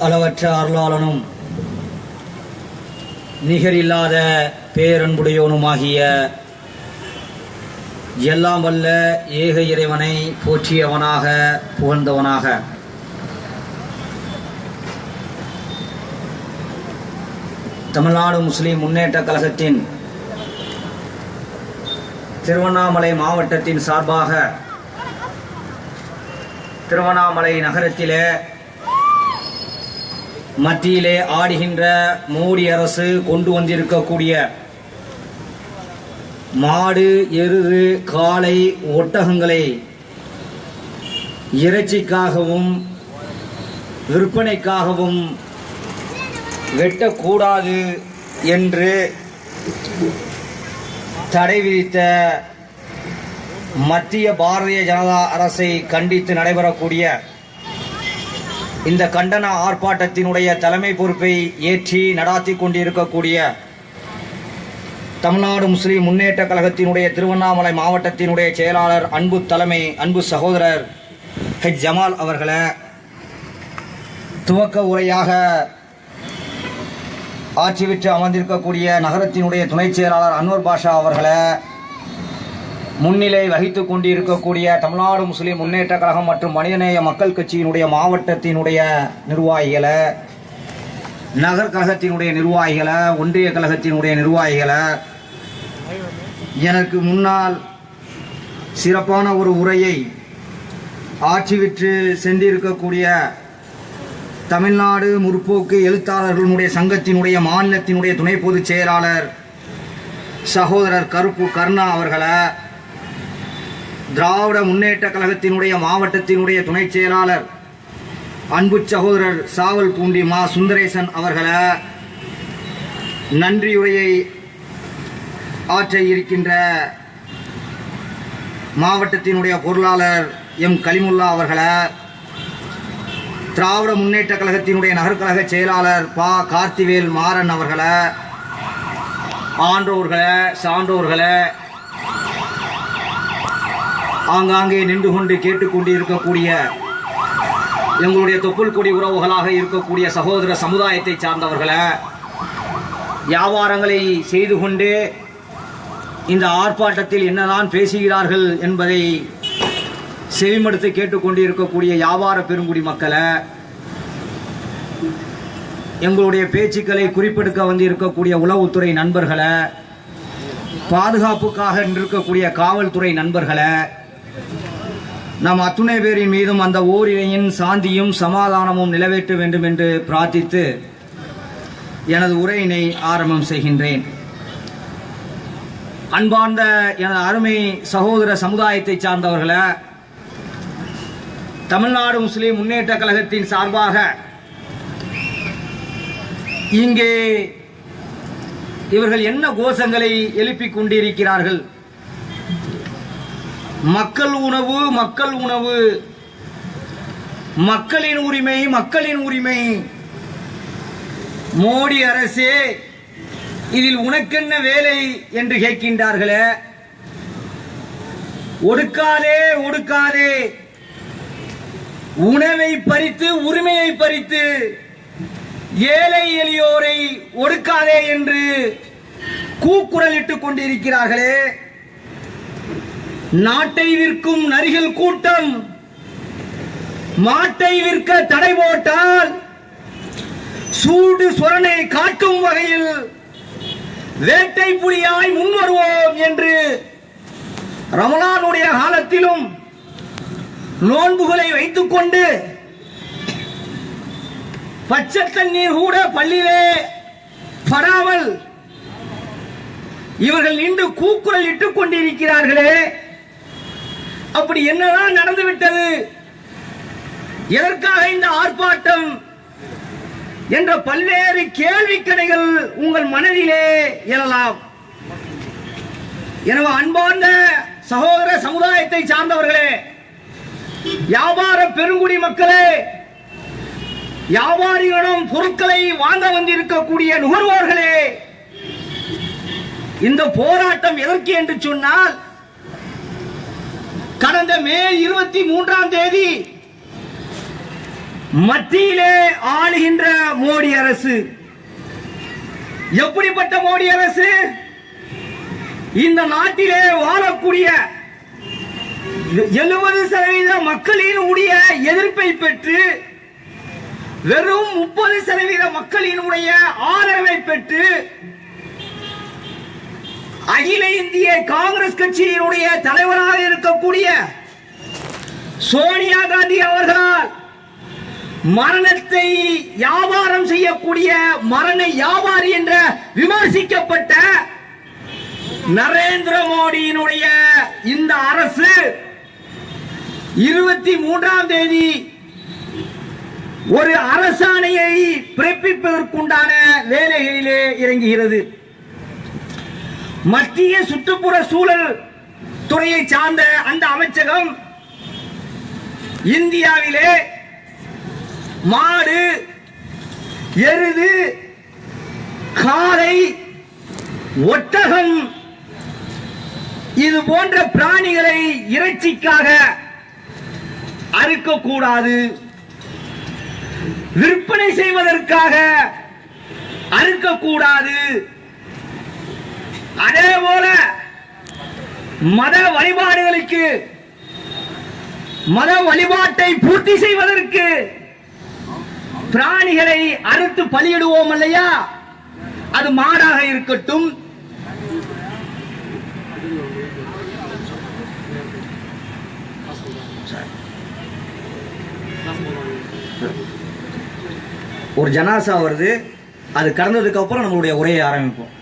அளவற்ற அருளாளனும் நிகரில்லாத பேரன்புடையவனுமாகிய எல்லாம் வல்ல ஏக இறைவனை போற்றியவனாக புகழ்ந்தவனாக. தமிழ்நாடு முஸ்லிம் முன்னேற்ற கழகத்தின் திருவண்ணாமலை மாவட்டத்தின் சார்பாக திருவண்ணாமலை நகரத்திலே மத்தியிலே ஆடுகின்ற மோடி அரசு கொண்டு வந்திருக்கக்கூடிய மாடு எருது காளை ஒட்டகங்களை இறைச்சிக்காகவும் விற்பனைக்காகவும் வெட்டக்கூடாது என்று தடை விதித்த மத்திய பாரதிய ஜனதா அரசை கண்டித்து நடைபெறக்கூடிய இந்த கண்டன ஆர்ப்பாட்டத்தினுடைய தலைமை பொறுப்பை ஏற்றி நடாத்தி கொண்டிருக்கக்கூடிய தமிழ்நாடு முஸ்லிம் முன்னேற்ற கழகத்தினுடைய திருவண்ணாமலை மாவட்டத்தினுடைய செயலாளர் அன்பு தலைமை அன்பு சகோதரர் ஹெச். ஜமால் அவர்களை துவக்க உரையாக ஆட்சி விற்று அமர்ந்திருக்கக்கூடிய நகரத்தினுடைய துணைச் செயலாளர் அன்வர் பாஷா அவர்களை முன்னிலை வகித்து கொண்டிருக்கக்கூடிய தமிழ்நாடு முஸ்லீம் முன்னேற்ற கழகம் மற்றும் மனிதநேய மக்கள் கட்சியினுடைய மாவட்டத்தினுடைய நிர்வாகிகளை நகர் கழகத்தினுடைய நிர்வாகிகளை ஒன்றிய கழகத்தினுடைய நிர்வாகிகளை எனக்கு முன்னால் சிறப்பான ஒரு உரையை ஆட்சி விற்று சென்றிருக்கக்கூடிய தமிழ்நாடு முற்போக்கு எழுத்தாளர்களுடைய சங்கத்தினுடைய மாநிலத்தினுடைய துணை பொதுச் செயலாளர் சகோதரர் கருப்பு கருணா அவர்களை திராவிட முன்னேற்ற கழகத்தினுடைய மாவட்டத்தினுடைய துணைச் செயலாளர் அன்பு சகோதரர் சாவல் பூண்டி மா சுந்தரேசன் அவர்களை நன்றியுரையை ஆற்ற இருக்கின்ற மாவட்டத்தினுடைய பொருளாளர் எம் கலிமுல்லா அவர்களை திராவிட முன்னேற்ற கழகத்தினுடைய நகர்கழக செயலாளர் பா கார்த்திவேல் மாறன் அவர்களை ஆன்றோர்களை சான்றோர்களை ஆங்காங்கே நின்று கொண்டு கேட்டுக்கொண்டு இருக்கக்கூடிய எங்களுடைய தொப்புள் கொடி உறவுகளாக இருக்கக்கூடிய சகோதர சமுதாயத்தை சார்ந்தவர்களை வியாபாரங்களை செய்து கொண்டு இந்த ஆர்ப்பாட்டத்தில் என்னதான் பேசுகிறார்கள் என்பதை செவிமடுத்து கேட்டுக்கொண்டு இருக்கக்கூடிய வியாபார பெருங்குடி மக்களை எங்களுடைய பேச்சுக்களை குறிப்பெடுக்க வந்து இருக்கக்கூடிய உளவுத்துறை நண்பர்களை பாதுகாப்புக்காக நிற்கக்கூடிய காவல்துறை நண்பர்களை நம் அத்துணை பேரின் மீதும் அந்த ஓரிரையின் சாந்தியும் சமாதானமும் நிலவேற்ற வேண்டும் என்று பிரார்த்தித்து எனது உரையினை ஆரம்பம் செய்கின்றேன். அன்பார்ந்த எனது அருமை சகோதர சமுதாயத்தை சார்ந்தவர்களை தமிழ்நாடு முஸ்லிம் முன்னேற்ற கழகத்தின் சார்பாக இங்கே இவர்கள் என்ன கோஷங்களை எழுப்பிக் கொண்டிருக்கிறார்கள்? மக்கள் உணவு மக்கள் உணவு. மக்களின் உரிமை மக்களின் உரிமை. மோடி அரசே இதில் உனக்கென்ன வேலை என்று கேட்கின்றார்களே? ஒடுக்காதே ஒடுக்காதே. உணவை பறித்து உரிமையை பறித்து ஏழை எளியோரை ஒடுக்காதே என்று கூக்குரலிட்டுக் கொண்டிருக்கிறார்களே. நாட்டை விற்கும் நரிகள் கூட்டம் மாட்டை விற்க தடை போட்டால் சூடு சுரணை காட்டும் வகையில் வேட்டை புலியாய் முன் வருவோம் என்று ரமலானுடைய காலத்திலும் நோன்புகளை வைத்துக் கொண்டு பச்சை தண்ணீர் கூட பள்ளியிலே படாமல் இவர்கள் நின்று கூக்குரல் இட்டுக் கொண்டிருக்கிறார்களே. அப்படி என்னதான் நடந்துவிட்டது? எதற்காக இந்த ஆர்ப்பாட்டம்? என்ற பல்வேறு கேள்வி கடைகள் உங்கள் மனதிலே எழலாம். எனவே அன்பார்ந்த சகோதர சமுதாயத்தை சார்ந்தவர்களே வியாபார பெருங்குடி மக்களே வியாபாரிகளிடம் பொருட்களை வாங்க வந்திருக்கக்கூடிய நுகர்வோர்களே இந்த போராட்டம் எதற்கு என்று சொன்னால் கடந்த மே இருபத்தி மூன்றாம் தேதி மத்தியிலே ஆளுகின்ற மோடி அரசு. எப்படிப்பட்ட மோடி அரசு? இந்த நாட்டிலே வாழக்கூடிய எழுபது சதவீத மக்களினுடைய எதிர்ப்பை பெற்று வெறும் முப்பது சதவீத மக்களினுடைய ஆதரவை பெற்று அகில இந்திய காங்கிரஸ் கட்சியினுடைய தலைவராக இருக்கக்கூடிய சோனியா காந்தி அவர்களால் மரணத்தை வியாபாரம் செய்யக்கூடிய மரண வியாபாரி என்ற விமர்சிக்கப்பட்ட நரேந்திர மோடியினுடைய இந்த அரசு இருபத்தி மூன்றாம் தேதி ஒரு அரசாணையை பிறப்பிப்பதற்குண்டான வேலைகளிலே இறங்குகிறது. மத்திய சுற்றுப்புற சூழல் துறையை சார்ந்த அந்த அமைச்சகம் இந்தியாவிலே மாடு எருது காலை ஒட்டகம் இது போன்ற பிராணிகளை இறைச்சிக்காக அறுக்கக்கூடாது. விற்பனை செய்வதற்காக அறுக்கக்கூடாது. அதே போல மத வழிபாடுகளுக்கு மத வழிபாட்டை பூர்த்தி செய்வதற்கு பிராணிகளை அறுத்து பலியிடுவோம் இல்லையா? அது மாடாக இருக்கட்டும். ஒரு ஜனாசா வருது. அது கடந்ததுக்கு அப்புறம் நம்மளுடைய உரையை ஆரம்பிப்போம்.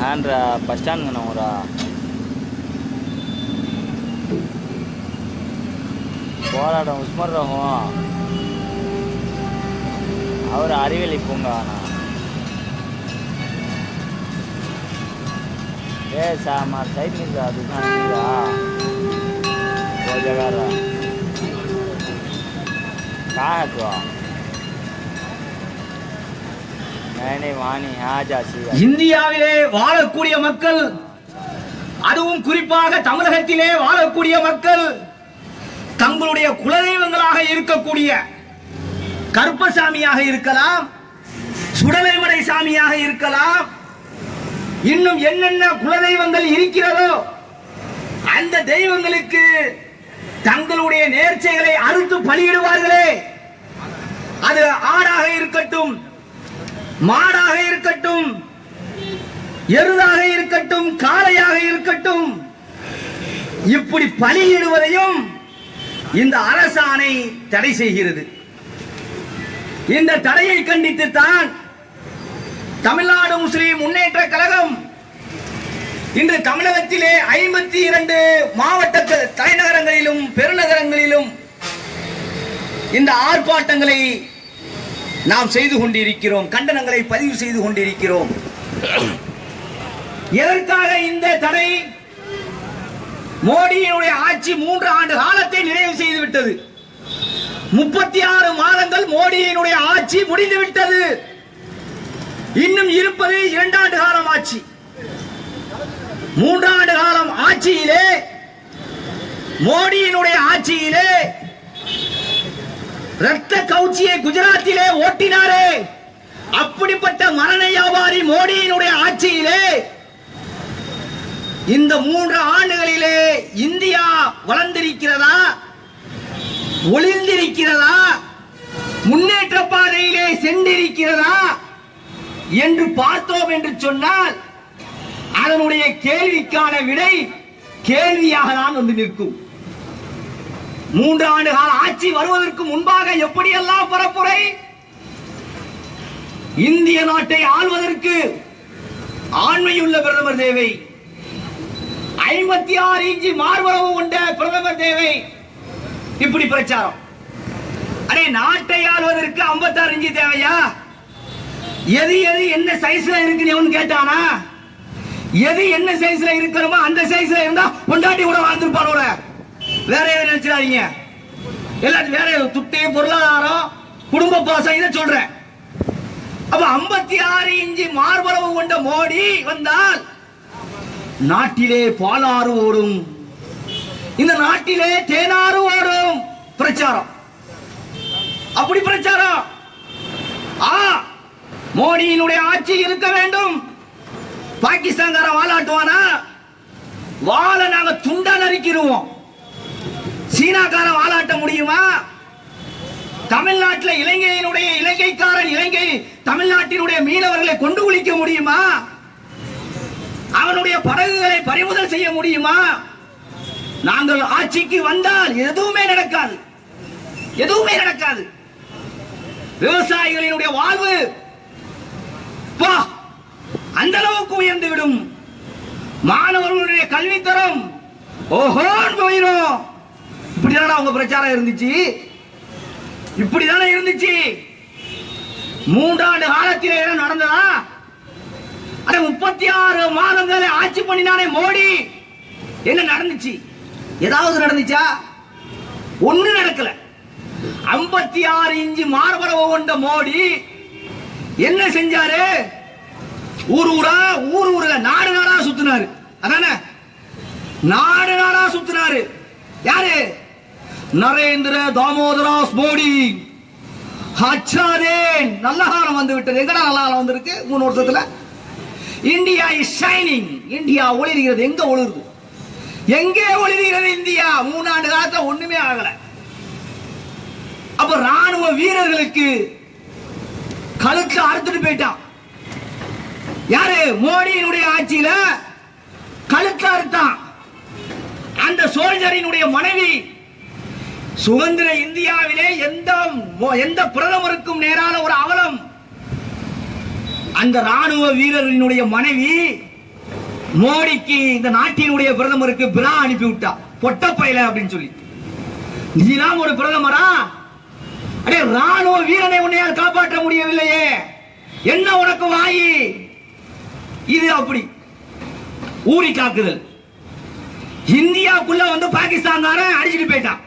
ஹேண்ட் பஸ் ஸ்டாண்டுங்கண்ணா ஒரு uh, போராட்டம் உஸ்மர் ரகம் அவர் அறிவியலி பூங்காண்ணா ஏ சார் மா சைட் நிற்க அதுதான் நீரா? ஓ ஜகாரா. காக்குவா இந்தியாவிலே வாழக்கூடிய மக்கள் அதுவும் குறிப்பாக தமிழகத்திலே வாழக்கூடிய மக்கள் தங்களுடைய குலதெய்வங்களாக இருக்கக்கூடிய கருப்பசாமியாக இருக்கலாம் சுடலைமலை சாமியாக இருக்கலாம் இன்னும் என்னென்ன குலதெய்வங்கள் இருக்கிறதோ அந்த தெய்வங்களுக்கு தங்களுடைய நேர்ச்சைகளை அறுத்து பலியிடுவார்களே. அது ஆடாக இருக்கட்டும் மாடாக இருக்கட்டும் எருதாக இருக்கட்டும் காளையாக இருக்கட்டும் இப்படி பலியிடுவதையும் இந்த அரசாணை தடை செய்கிறது. இந்த தடையை கண்டித்துத்தான் தமிழ்நாடு முஸ்லிம் முன்னேற்ற கழகம் இன்று தமிழகத்திலே ஐம்பத்தி இரண்டு மாவட்ட த- தலைநகரங்களிலும் பெருநகரங்களிலும் இந்த ஆர்ப்பாட்டங்களை நாம் செய்து கொண்டிருக்கிறோம் கண்டனங்களை பதிவு செய்து கொண்டிருக்கிறோம். எதற்காக இந்த தடை? மோடியினுடைய ஆட்சி மூன்று ஆண்டு காலத்தை நிறைவு செய்து விட்டது முப்பத்தி ஆறு மாதங்கள் மோடியினுடைய ஆட்சி முடிந்து விட்டது இன்னும் இருப்பது இரண்டாண்டு காலம் ஆட்சி. மூன்றாண்டு காலம் ஆட்சியிலே மோடியினுடைய ஆட்சியிலே ரத்த கவுச்சியை குஜராத்திலே ஓட்டினாரே. அப்படிப்பட்ட மரண வியாபாரி மோடியினுடைய ஆட்சியிலே இந்த மூன்று ஆண்டுகளிலே இந்தியா வளர்ந்திருக்கிறதா? ஒளிந்திருக்கிறதா முன்னேற்ற பாதையிலே சென்றிருக்கிறதா? என்று பார்த்தோம் என்று சொன்னால் அதனுடைய கேள்விக்கான விடை கேள்வியாக தான் வந்து நிற்கும். மூன்று ஆண்டு கால ஆட்சி வருவதற்கு முன்பாக எப்படியெல்லாம் பரப்புரை? இந்திய நாட்டை ஆள்வதற்கு ஆண்மையுள்ள பிரதமர் தேவை. ஐம்பத்தி ஆறு இன்ச்சு மார்பளவு கொண்ட பிரதமர் தேவை. இப்படி பிரச்சாரம். அடே நாட்டை ஆள்வதற்கு 56 இன்ச்சு தேவையா? எது எது என்ன சைஸ்ல இருக்குன்னு கேட்டானா? எது என்ன சைஸ்ல இருக்கணுமோ அந்த சைஸ்ல இருந்தா பொண்டாட்டி கூட வாழ்ந்துருப்பானோட வேற எதுவும் நினைச்சிடாதீங்க. எல்லாத்தையும் வேற எதுவும் துட்டி பொருளாதாரம் குடும்ப பாசம் இதை சொல்றேன். அப்ப 56 ஆறு இஞ்சி மார்பளவு கொண்ட மோடி வந்தால் நாட்டிலே பாலாறு ஓடும். இந்த நாட்டிலே தேனாறு ஓடும். பிரச்சாரம். அப்படி பிரச்சாரம். ஆ மோடியினுடைய ஆட்சி இருக்க வேண்டும். பாகிஸ்தான்காரன் வாலாட்டுவானா? வாழை நாங்க துண்டா நறுக்கிடுவோம். சீனாக்காரன் வாலாட்ட முடியுமா? தமிழ்நாட்டில் இலங்கையினுடைய இலங்கைக்காரன் இலங்கை தமிழ்நாட்டினுடைய மீனவர்களை கொண்டு குளிக்க முடியுமா? அவனுடைய படகுகளை பறிமுதல் செய்ய முடியுமா? நாங்கள் ஆட்சிக்கு வந்தால் எதுவுமே நடக்காது. எதுவுமே நடக்காது. விவசாயிகளினுடைய வாழ்வு பா அந்த அளவுக்கு உயர்ந்து விடும் மாணவர்களுடைய கல்வித்தரம் ஓஹோன்னு போயிடும் இப்படிதானே அவங்க பிரச்சாரம் இருந்துச்சு? இப்படிதானே இருந்துச்சு? மூன்றாண்டு காலத்தில் என்ன நடந்ததா? அட முப்பத்தி ஆறு மாதங்களை ஆட்சி பண்ணினானே மோடி. என்ன நடந்துச்சு? ஏதாவது நடந்துச்சா? ஒண்ணு நடக்கல. 56 ஆறு இஞ்சி மார்பளவு கொண்ட மோடி என்ன செஞ்சாரு? ஊர் ஊரா ஊர் ஊர்ல நாடு நாடா சுத்தினாரு. அதானே? நாடு நாடா சுத்தினாரு. யாரு? நரேந்திர தாமோதராஸ் மோடி. ஹச்சாதேன் நல்ல காலம் வந்து விட்டது எங்கடா நல்ல காலம் வந்திருக்கு? மூணு வருஷத்துல. இந்தியா இஸ் ஷைனிங் இந்தியா ஒளிர்கிறது. எங்க ஒளிருது? எங்கே ஒளிர்கிறது இந்தியா? மூணாண்டு காலத்துல ஒண்ணுமே ஆகல. அப்ப ராணுவ வீரர்களுக்கு கழுத்து அறுத்துட்டு போயிட்டான். யாரு? மோடியினுடைய ஆட்சியில கழுத்து அறுத்தான். அந்த சோல்ஜரினுடைய மனைவி சுதந்திர இந்தியாவிலே எந்த எந்த பிரதமருக்கும் நேரான ஒரு அவலம். அந்த ராணுவ வீரரினுடைய மனைவி மோடிக்கு இந்த நாட்டினுடைய பிரதமருக்கு பிரா அனுப்பி விட்டா பொட்டப்பையில அப்படின்னு சொல்லி. நீலாம் ஒரு பிரதமரா? அடே ராணுவ வீரனை உன்னையால் காப்பாற்ற முடியவில்லையே. என்ன உனக்கு வாயி? இது அப்படி. ஊறி காக்குதல். இந்தியாக்குள்ள வந்து பாகிஸ்தான்காரன் அடிச்சுட்டு போயிட்டான்.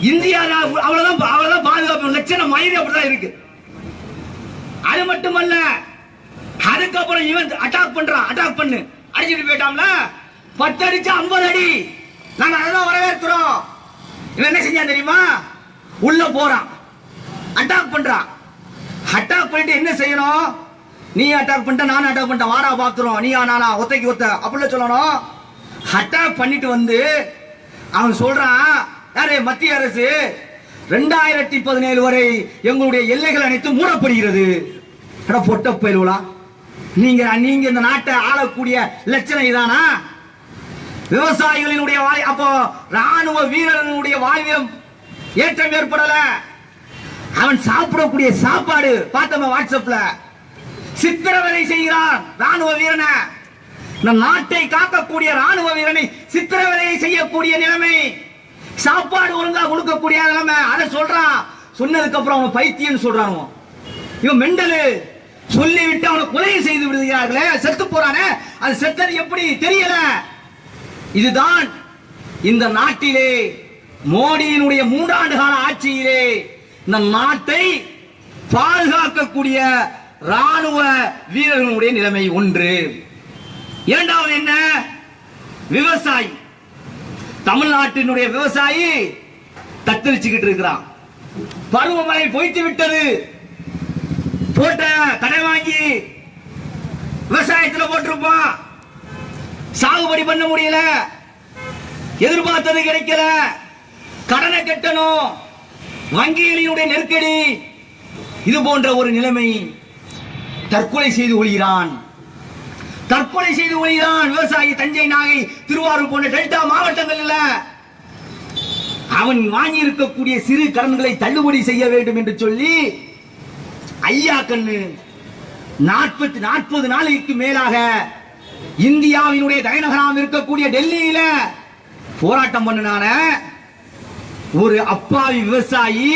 இந்தியா அவ்வளவுதான் அவ்வளவுதான் பாதுகாப்பு லட்சணம் மயிறு அப்படிதான் இருக்கு. அது மட்டுமல்ல அதுக்கப்புறம் இவன் அட்டாக் பண்றான். அட்டாக் பண்ணு. அடிச்சுட்டு போயிட்டாம்ல பத்து அடிச்சு ஐம்பது அடி. நாங்க அதான் வரவேற்கிறோம். இவன் என்ன செஞ்சான் தெரியுமா? உள்ள போறான். அட்டாக் பண்றான். அட்டாக் பண்ணிட்டு என்ன செய்யணும்? நீ அட்டாக் பண்ணிட்ட நானும் அட்டாக் பண்ணிட்டேன் வாரா பாத்துறோம். நீ நானா ஒத்தைக்கு ஒத்த. அப்படிலாம் சொல்லணும். அட்டாக் பண்ணிட்டு வந்து அவன் சொல்றான் யாரு மத்திய அரசு? ரெண்டாயிரத்தி பதினேழு வரை எங்களுடைய எல்லைகள் அனைத்தும் மூடப்படுகிறது. பொட்ட பயிலுலா நீங்க நீங்க இந்த நாட்டை ஆளக்கூடிய லட்சணம் இதானா? விவசாயிகளினுடைய வாய் அப்போ ராணுவ வீரர்களுடைய வாழ்வியம் ஏற்றம் ஏற்படல. அவன் சாப்பிடக்கூடிய சாப்பாடு பார்த்தோம் வாட்ஸ்அப்ல. சித்திரவதை செய்கிறான் ராணுவ வீரனை. இந்த நாட்டை காக்கக்கூடிய ராணுவ வீரனை சித்திரவதை செய்யக்கூடிய நிலைமை. சாப்பாடு ஒழுங்கா கொடுக்கக்கூடிய நிலைமை. அதை சொல்றான் சொன்னதுக்கு அப்புறம் அவன் பைத்தியம் சொல்றான் இவன் மெண்டலு. சொல்லி விட்டு அவனை கொலை செய்து விடுகிறார்களே. செத்து போறானே. அது செத்தது எப்படி தெரியல. இதுதான் இந்த நாட்டிலே மோடியினுடைய மூன்றாண்டு கால ஆட்சியிலே இந்த நாட்டை பாதுகாக்கக்கூடிய ராணுவ வீரர்களுடைய நிலைமை ஒன்று. இரண்டாவது என்ன? விவசாயி தமிழ்நாட்டினுடைய விவசாயி தத்தளிச்சுக்கிட்டு இருக்கிறான். பருவமழை பொய்த்து விட்டது. போட்ட கடை வாங்கி விவசாயத்துல போட்டிருப்பான். சாகுபடி பண்ண முடியல. எதிர்பார்த்தது கிடைக்கல. கடனை கட்டணும். வங்கிகளினுடைய நெருக்கடி. இது போன்ற ஒரு நிலைமை தற்கொலை செய்து கொள்கிறான். தற்கொலை செய்து கொள்கிறான் விவசாயி தஞ்சை நாகை திருவாரூர் போன்ற டெல்டா மாவட்டங்கள்ல. அவன் வாங்கி இருக்கக்கூடிய சிறு கடன்களை தள்ளுபடி செய்ய வேண்டும் என்று சொல்லி ஐயா கண்ணு நாற்பத்தி நாற்பது நாளைக்கு மேலாக இந்தியாவினுடைய தலைநகராம் இருக்கக்கூடிய டெல்லியில போராட்டம் பண்ணினான ஒரு அப்பாவி விவசாயி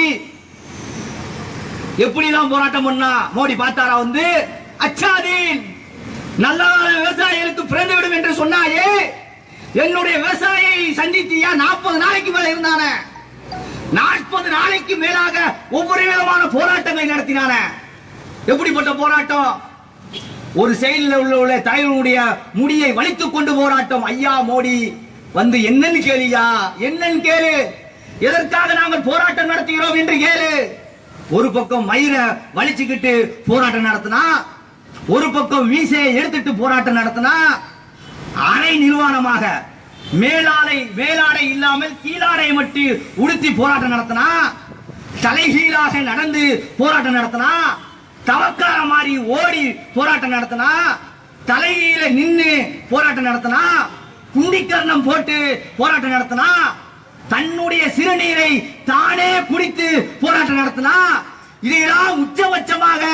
எப்படிலாம் போராட்டம் பண்ணா? மோடி பார்த்தாரா வந்து? அச்சாதீன்! நல்ல விவசாயிகளுக்கு பிறந்து விடும் என்று சொன்னாயே. என்னுடைய விவசாயியை சந்தித்தியா நாற்பது நாளைக்கு மேல இருந்தான? நாற்பது நாளைக்கு மேலாக ஒவ்வொரு விதமான போராட்டங்களை நடத்தினான. எப்படிப்பட்ட போராட்டம்? ஒரு செயலில் உள்ள உள்ள தலைவனுடைய முடியை வலித்துக் கொண்டு போராட்டம். ஐயா மோடி வந்து என்னன்னு கேளியா என்னன்னு கேளு. எதற்காக நாங்கள் போராட்டம் நடத்துகிறோம் என்று கேளு. ஒரு பக்கம் மயிரை வலிச்சுக்கிட்டு போராட்டம் நடத்தினா ஒரு பக்கம் மீசையை எடுத்துட்டு போராட்டம் நடத்தினா அரை நிர்வாணமாக மேலாடை மேலாடை இல்லாமல் கீழாடை மட்டும் உடுத்தி போராட்டம் நடத்தினா தலைகீழாக நடந்து போராட்டம் நடத்தினா தவக்கார மாதிரி ஓடி போராட்டம் நடத்தினா தலையில நின்று போராட்டம் நடத்தினா குண்டிக்கர்ணம் போட்டு போராட்டம் நடத்தினா தன்னுடைய சிறுநீரை தானே குடித்து போராட்டம் நடத்தினா இதையெல்லாம் உச்சபட்சமாக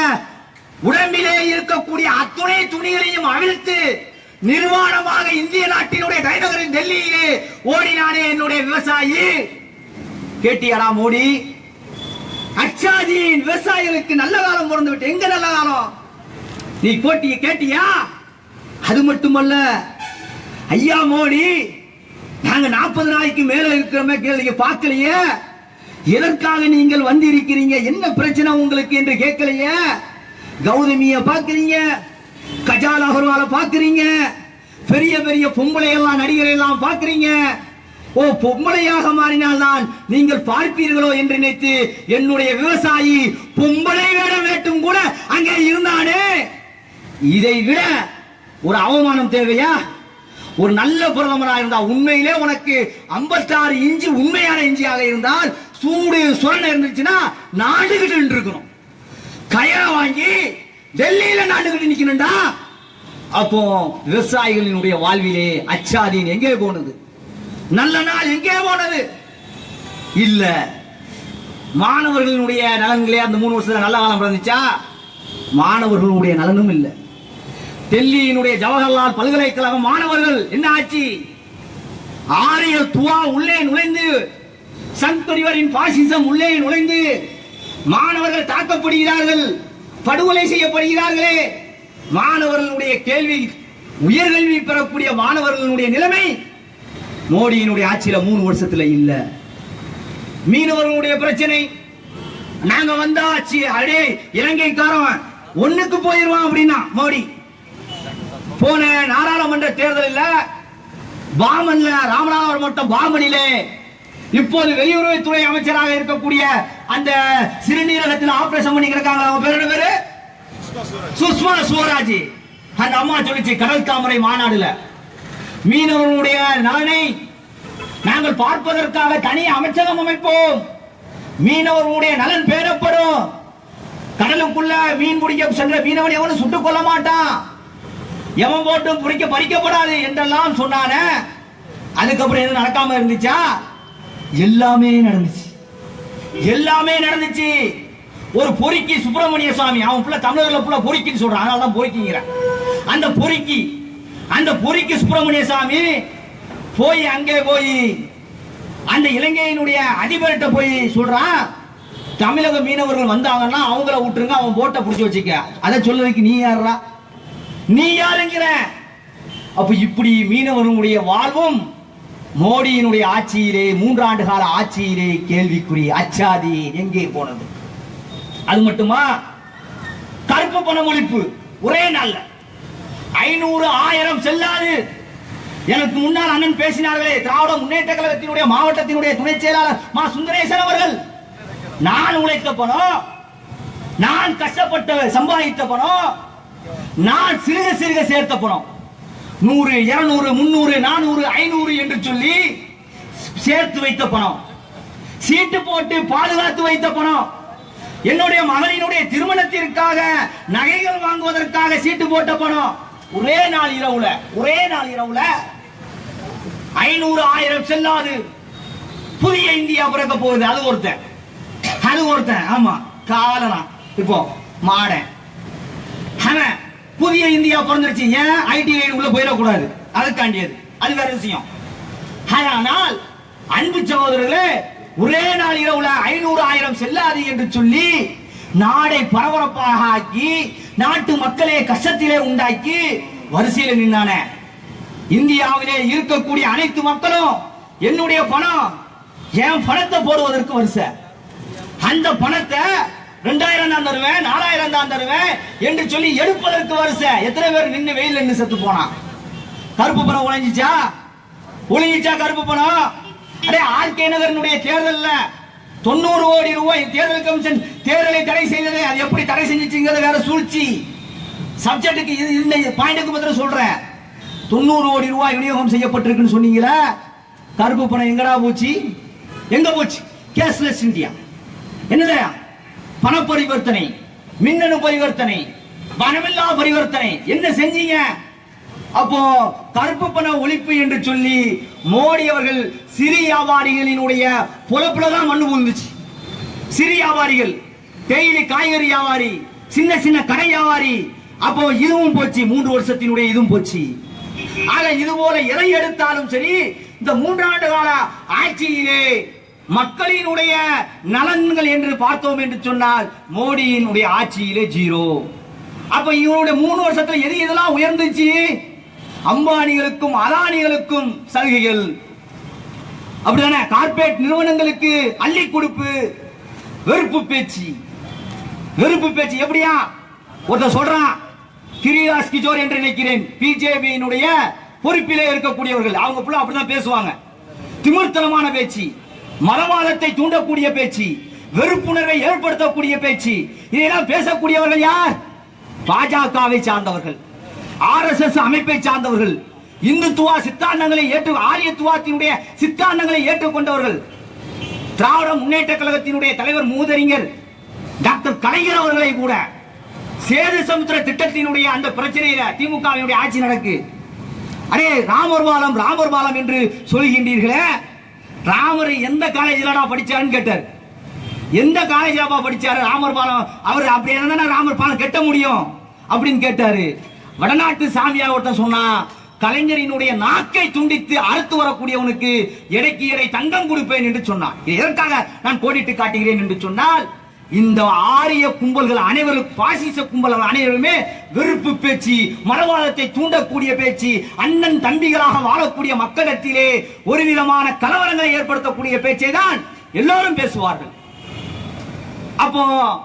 உடம்பிலே இருக்கக்கூடிய அத்துணை துணிகளையும் அவிழ்த்து நிர்வாணமாக இந்திய நாட்டினுடைய தலைநகரின் டெல்லியிலே ஓடினானே என்னுடைய விவசாயி. கேட்டியாரா மோடி? அச்சாதியின் விவசாயிகளுக்கு நல்ல காலம் பிறந்து விட்டு எங்க நல்ல காலம்? நீ போட்டிய கேட்டியா? அது மட்டுமல்ல ஐயா மோடி நாங்க நாற்பது நாளைக்கு மேல இருக்கிறோமே கேள்வி பார்க்கலையே? எதற்காக நீங்கள் வந்திருக்கிறீங்க? என்ன பிரச்சனை உங்களுக்கு என்று கேட்கலையே? கௌதமிய பாக்குறீங்க கஜால் அகர்வால பாக்குறீங்க பெரிய பெரிய பொம்பளை எல்லாம் நடிகரை எல்லாம் பாக்குறீங்க ஓ பொம்பளையாக மாறினால்தான் நீங்கள் பார்ப்பீர்களோ என்று நினைத்து என்னுடைய விவசாயி பொம்பளை வேடம் வேட்டும் கூட அங்கே இருந்தானே. இதை விட ஒரு அவமானம் தேவையா? ஒரு நல்ல பிரதமராக இருந்தா உண்மையிலே உனக்கு 56 இஞ்சி உண்மையான இஞ்சியாக இருந்தால் சூடு சுரண இருந்துச்சுன்னா நாடுகிட்டு இருக்கணும் கயரை வாங்கி டெல்லியில நாடுகள் நிக்கணும்டா அப்போ விவசாயிகளினுடைய வாழ்விலே அச்சாதீன் எங்கே போனது? நல்ல நாள் எங்கே போனது? இல்ல மாணவர்களுடைய நலன்களே அந்த மூணு வருஷத்துல நல்ல காலம் பிறந்துச்சா? மாணவர்களுடைய நலனும் இல்லை. டெல்லியினுடைய ஜவஹர்லால் பல்கலைக்கழக மாணவர்கள் என்ன ஆச்சு? ஆரிய துவா உள்ளே நுழைந்து சங்கரிவரின் பாசிசம் உள்ளே நுழைந்து மாணவர்கள் தாக்கப்படுகிறார்கள் படுகொலை செய்யப்படுகிறார்களே. மாணவர்களுடைய கேள்வி உயர்கல்வி பெறக்கூடிய மாணவர்களுடைய நிலைமை மோடியினுடைய ஆட்சியில மூணு வருஷத்துல இல்ல. மீனவர்களுடைய பிரச்சனை நாங்க வந்தாச்சு அடே இலங்கைக்காரன் ஒண்ணுக்கு போயிருவான் அப்படின்னா மோடி. போன நாடாளுமன்ற தேர்தலில் பாமன்ல ராமநாதபுரம் மாவட்டம் பாமனிலே இப்போது வெளியுறவுத்துறை அமைச்சராக இருக்கக்கூடிய அந்த சிறுநீரகத்தில் ஆபரேஷன் பண்ணி கிடக்காங்க அவங்க பேர் பேரு? சுஷ்மா சுவராஜ். அந்த அம்மா சொல்லிச்சு கடல் தாமரை மாநாடுல. மீனவர்களுடைய நலனை நாங்கள் பார்ப்பதற்காக தனி அமைச்சகம் அமைப்போம். மீனவர்களுடைய நலன் பேரப்படும் கடலுக்குள்ள மீன் பிடிக்க சென்ற மீனவன் எவனும் சுட்டுக் கொள்ள மாட்டான். எவன் போட்டும் பிடிக்க பறிக்கப்படாது என்றெல்லாம் சொன்னான. அதுக்கப்புறம் எதுவும் நடக்காம இருந்துச்சா? எல்லாமே நடந்துச்சு. எல்லாமே நடந்துச்சு. ஒரு பொறுக்கி சுப்பிரமணிய சுவாமி அவன் புள்ள தமிழர்கள் புள்ள பொறுக்கின்னு சொல்றான் அதனால தான் பொறுக்கிங்கிறான். அந்த பொறுக்கி அந்த பொறுக்கி சுப்பிரமணிய சாமி போய் அங்கே போய் அந்த இலங்கையினுடைய அதிபர்கிட்ட போய் சொல்றான் தமிழக மீனவர்கள் வந்தாங்கன்னா அவங்கள விட்டுருங்க அவன் போட்டை பிடிச்சி வச்சுக்க. அதை சொல்லுறதுக்கு நீ யாருடா நீ யாருங்கிற? அப்ப இப்படி மீனவர்களுடைய வாழ்வும் மோடியினுடைய ஆட்சியிலே மூன்றாண்டு கால ஆட்சியிலே கேள்விக்குறி அச்சாதி எங்கே போனது? அது மட்டுமா? கருப்பு பணம் ஒழிப்பு ஒரே நாள்ல. ஐநூறு ஆயிரம் செல்லாது. எனக்கு முன்னால் அண்ணன் பேசினார்களே திராவிட முன்னேற்ற கழகத்தினுடைய மாவட்டத்தினுடைய துணை செயலாளர் மா. சுந்தரேசன் அவர்கள். நான் உழைத்த பணம் நான் கஷ்டப்பட்ட சம்பாதித்த பணம் நான் சிறுக சிறுக சேர்த்த பணம். நூறு இருநூறு முன்னூறு நானூறு ஐநூறு என்று சொல்லி சேர்த்து வைத்த பணம். சீட்டு போட்டு பாதுகாத்து வைத்த பணம். என்னுடைய மகளினுடைய திருமணத்திற்காக நகைகள் வாங்குவதற்காக சீட்டு போட்ட பணம். ஒரே நாள் இரவுல ஒரே நாள் இரவுல ஐநூறு ஆயிரம் செல்லாது. புதிய இந்தியா பிறக்க போகுது அது ஒருத்தன். அது ஒருத்தன் ஆமா காலனா. இப்போ மாடன். அவன் புதிய இந்தியா பிறந்துருச்சு. ஏன்? ஐடிஐ உள்ள போயிடக்கூடாது. அதுக்காண்டியது. அது வேற விஷயம். ஆனால் அன்பு சகோதரர்களே ஒரே நாள் இரவுல ஐநூறு ஆயிரம் செல்லாது என்று சொல்லி நாடை பரபரப்பாக ஆக்கி நாட்டு மக்களே கஷ்டத்திலே உண்டாக்கி வரிசையில நின்றான இந்தியாவிலே இருக்கக்கூடிய அனைத்து மக்களும் என்னுடைய பணம் என் பணத்தை போடுவதற்கு வருஷ அந்த பணத்தை ரெண்டாயிரம் தருவேன் நாலாயிரம் தான் தருவேன் என்று சொல்லி எடுப்பதற்கு வருஷ. எத்தனை பேர் நின்னு வெயில் நின்று செத்து போனான் கருப்பு பணம் உழைஞ்சிச்சா ஒளிஞ்சிச்சா கருப்பு பணம்? அடே ஆர்கே நகரனுடைய தேர்தல்ல தொண்ணூறு கோடி ரூபாய் தேர்தல் கமிஷன் தேர்தலை தடை செய்தது. அது எப்படி தடை செஞ்சிச்சுங்கிறது வேற சூழ்ச்சி. சப்ஜெக்டுக்கு இது இந்த பாயிண்ட்டுக்கு மாத்திரம் சொல்றேன். தொண்ணூறு கோடி ரூபாய் விநியோகம் செய்யப்பட்டிருக்குன்னு சொன்னீங்களா கருப்பு பணம் எங்கடா போச்சு? எங்க போச்சு? Cashless India. என்னதா? பண பரிவர்த்தனை மின்னணு பரிவர்த்தனை பணமில்லா பரிவர்த்தனை. என்ன செஞ்சீங்க? அப்போ கருப்பு பண ஒழிப்பு என்று சொல்லி மோடி அவர்கள் சிறு வியாபாரிகளினுடைய பொழப்புல தான் மண்ணு புகுந்துச்சு சிறு வியாபாரிகள் தேயிலை காய்கறி வியாபாரி சின்ன சின்ன கடை வியாபாரி. அப்போ இதுவும் போச்சு மூன்று வருஷத்தினுடைய இதுவும் போச்சு. ஆக இது போல எதை எடுத்தாலும் சரி இந்த மூன்றாண்டு கால ஆட்சியிலே மக்களினுடைய நலன்கள் என்று பார்த்தோம் என்று சொன்னால் மோடியினுடைய ஆட்சியிலே ஜீரோ. அப்ப இவருடைய மூணு வருஷத்துல எது எதெல்லாம் உயர்ந்துச்சு? அம்பானிகளுக்கும் அதானிகளுக்கும் சலுகைகள். அப்படிதானே? கார்ப்பரேட் நிறுவனங்களுக்கு அள்ளி கொடுப்பு வெறுப்பு பேச்சு. வெறுப்பு பேச்சு எப்படியா? ஒருத்தர் சொல்றான் கிரிராஸ் கிஜோர் என்று நினைக்கிறேன். பிஜேபியினுடைய பொறுப்பிலே இருக்கக்கூடியவர்கள். அவங்க அப்படிதான் பேசுவாங்க. திமிர்த்தனமான பேச்சு. மரவாதத்தை தூண்டக்கூடிய பேச்சு வெறுப்புணர்வை ஏற்படுத்தக்கூடிய பேச்சு இதெல்லாம் பேசக்கூடியவர்கள் யார்? பாஜகவை சார்ந்தவர்கள் ஆர்எஸ்எஸ் அமைப்பை சார்ந்தவர்கள் இந்துத்துவா சித்தாந்தங்களை ஏற்று ஆரியத்துவாத்தினுடைய சித்தாந்தங்களை ஏற்றுக்கொண்டவர்கள் திராவிட முன்னேற்ற கழகத்தினுடைய தலைவர் மூதறிஞர் டாக்டர் கலைஞர் அவர்களை கூட சேது சமுத்திர திட்டத்தினுடைய அந்த பிரச்சனையில திமுகவினுடைய ஆட்சி நடக்கு. அடே ராமர் பாலம் ராமர் பாலம் என்று சொல்கின்றீர்களே ராமர் எந்த காலேஜ்லடா படிச்சாருன்னு கேட்டார். எந்த காலேஜாப்பா படிச்சாரு? ராமர் பாலம். அவர் அப்படி என்ன ராமர் பாலம் கட்ட முடியும் அப்படின்னு கேட்டாரு. வடநாட்டு சாமியா ஒருத்தன் சொன்னா கலைஞரினுடைய நாக்கை துண்டித்து அறுத்து வரக்கூடியவனுக்கு எடைக்கு எடை தங்கம் கொடுப்பேன் என்று சொன்னான். எதற்காக நான் கோடிட்டு காட்டுகிறேன் என்று சொன்னால் இந்த ஆரிய கும்பல்கள் அனைவரும் பாசிச கும்பல்கள் அனைவருமே வெறுப்பு பேச்சு மனவாதத்தை தூண்டக்கூடிய பேச்சு அண்ணன் தம்பிகளாக வாழக்கூடிய மக்களிடத்திலே ஒரு விதமான கலவரங்களை ஏற்படுத்தக்கூடிய பேச்சை தான் எல்லோரும் பேசுவார்கள். அப்போ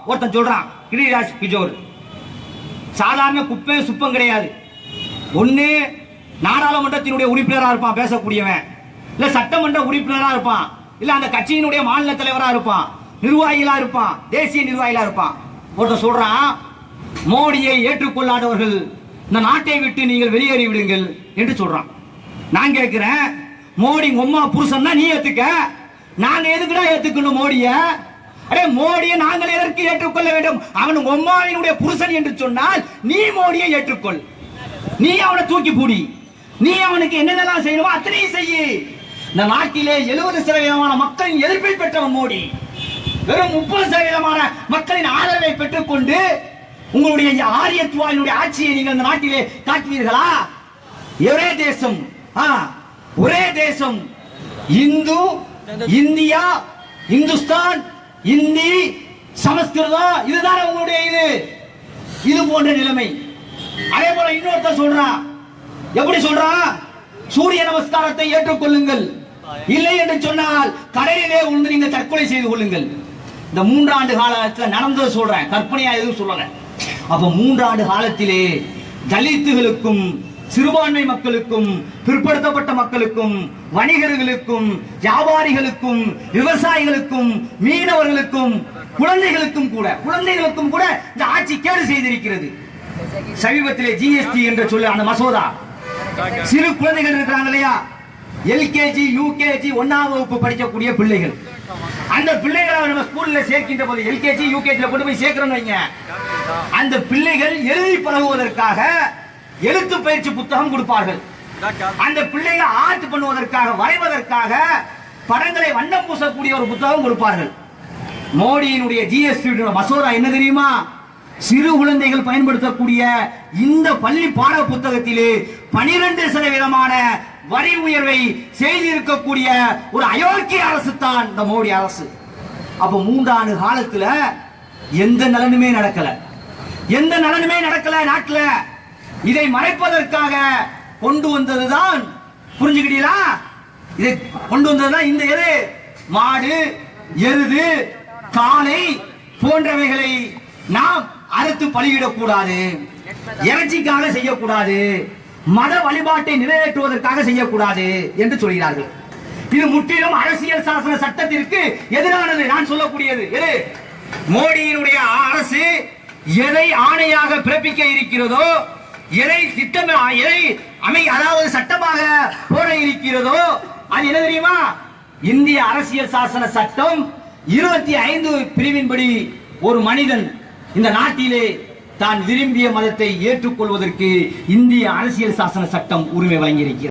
ஒருத்தன் சொல்றான் கிரிராஜ் கிஜோர் சாதாரண குப்பை சுப்பம் கிடையாது. ஒன்று நாடாளுமன்றத்தினுடைய உறுப்பினராக இருப்பான் பேசக்கூடியவன். இல்ல சட்டமன்ற உறுப்பினராக இருப்பான். இல்ல அந்த கட்சியினுடைய மாநில தலைவராக இருப்பான். நிர்வாகிகளா இருப்பான். தேசிய நிர்வாகிகளா இருப்பான். ஒருத்தர் சொல்றான் மோடியை ஏற்றுக்கொள்ளாதவர்கள் இந்த நாட்டை விட்டு நீங்கள் வெளியேறி விடுங்கள் என்று சொல்றான். நான் கேட்கிறேன் மோடி உம்மா புருஷன் தான் நீ ஏத்துக்க? நான் எதுக்குடா ஏத்துக்கணும் மோடிய? அடே மோடியை நாங்கள் எதற்கு ஏற்றுக்கொள்ள வேண்டும்? அவன் உம்மாவினுடைய புருஷன் என்று சொன்னால் நீ மோடியை ஏற்றுக்கொள். நீ அவனை தூக்கி பூடி. நீ அவனுக்கு என்னென்னலாம் செய்யணுமோ அத்தனையும் செய்யு. இந்த நாட்டிலே எழுபது சதவீதமான மக்களின் எதிர்ப்பை பெற்றவன் மோடி. வெறும் முப்பது சதவீதமான மக்களின் ஆதரவை பெற்றுக்கொண்டு உங்களுடைய ஆரியத்துவாயினுடைய ஆட்சியை நீங்கள் இந்த நாட்டிலே காட்டுவீர்களா ஒரே தேசம் ஆ, ஒரே தேசம். இந்து இந்தியா இந்துஸ்தான் இந்தி சமஸ்கிருதம் இதுதானே உங்களுடைய இது? இது போன்ற நிலைமை. அதே போல இன்னொருத்தர் சொல்றான் எப்படி சொல்றான் சூரிய நமஸ்காரத்தை ஏற்றுக்கொள்ளுங்கள். இல்லை என்று சொன்னால் கடலிலே உண்டு நீங்க தற்கொலை செய்து கொள்ளுங்கள். இந்த மூன்றாண்டு காலத்துல நடந்ததை சொல்றேன். கற்பனையா எதுவும் சொல்லல. அப்ப மூன்றாண்டு காலத்திலே தலித்துகளுக்கும் சிறுபான்மை மக்களுக்கும் பிற்படுத்தப்பட்ட மக்களுக்கும் வணிகர்களுக்கும் வியாபாரிகளுக்கும் விவசாயிகளுக்கும் மீனவர்களுக்கும் குழந்தைகளுக்கும் கூட குழந்தைகளுக்கும் கூட இந்த ஆட்சி கேடு செய்திருக்கிறது. சமீபத்திலே ஜிஎஸ்டி என்று சொல்ல அந்த மசோதா. சிறு குழந்தைகள் இருக்கிறாங்க இல்லையா? எல்கேஜி யூகேஜி ஒன்னாம் வகுப்பு படிக்கக்கூடிய பிள்ளைகள். அந்த பிள்ளைகளை நம்ம ஸ்கூல்ல சேர்க்கின்ற போது எல்கேஜி யூகேஜில கொண்டு போய் சேர்க்கிறோம் வைங்க. அந்த பிள்ளைகள் எழுதி பழகுவதற்காக எழுத்து பயிற்சி புத்தகம் கொடுப்பார்கள். அந்த பிள்ளைகள் ஆர்ட் பண்ணுவதற்காக வரைவதற்காக படங்களை வண்ணம் பூசக்கூடிய ஒரு புத்தகம் கொடுப்பார்கள். மோடியினுடைய ஜிஎஸ்டி மசோதா என்ன தெரியுமா? சிறு குழந்தைகள் பயன்படுத்தக்கூடிய இந்த பள்ளி பாட புத்தகத்திலே பனிரெண்டு சதவீதமான வரி உயர்வை செய்திருக்கக்கூடிய ஒரு அயோக்கிய அரசு தான் இந்த மோடி அரசு. அப்ப மூன்றாண்டு காலத்துல எந்த நலனுமே நடக்கல. எந்த நலனுமே நடக்கல நாட்டுல. இதை மறைப்பதற்காக கொண்டு வந்ததுதான் புரிஞ்சுக்கிட்டீங்களா? இதை கொண்டு வந்ததுதான் இந்த எது மாடு எருது காளை போன்றவைகளை நாம் அறுத்து பலியிடக்கூடாது. இறைச்சிக்காக செய்யக்கூடாது. மத வழிபாட்டை நிறைவேற்றுவதற்காக செய்யக்கூடாது என்று சொல்கிறார்கள். இது முற்றிலும் அரசியல் சாசன சட்டத்திற்கு எதிரானது நான் சொல்லக்கூடியது. எது? மோடியினுடைய அரசு எதை ஆணையாக பிறப்பிக்க இருக்கிறதோ எதை திட்டம் எதை அமை அதாவது சட்டமாக போட இருக்கிறதோ அது என்ன தெரியுமா? இந்திய அரசியல் சாசன சட்டம் இருபத்தி ஐந்து பிரிவின்படி ஒரு மனிதன் இந்த நாட்டிலே தான் விரும்பிய மதத்தை ஏற்றுக்கொள்வதற்கு இந்திய அரசியல் சாசன சட்டம் உரிமை வழங்கியிருக்கிறது.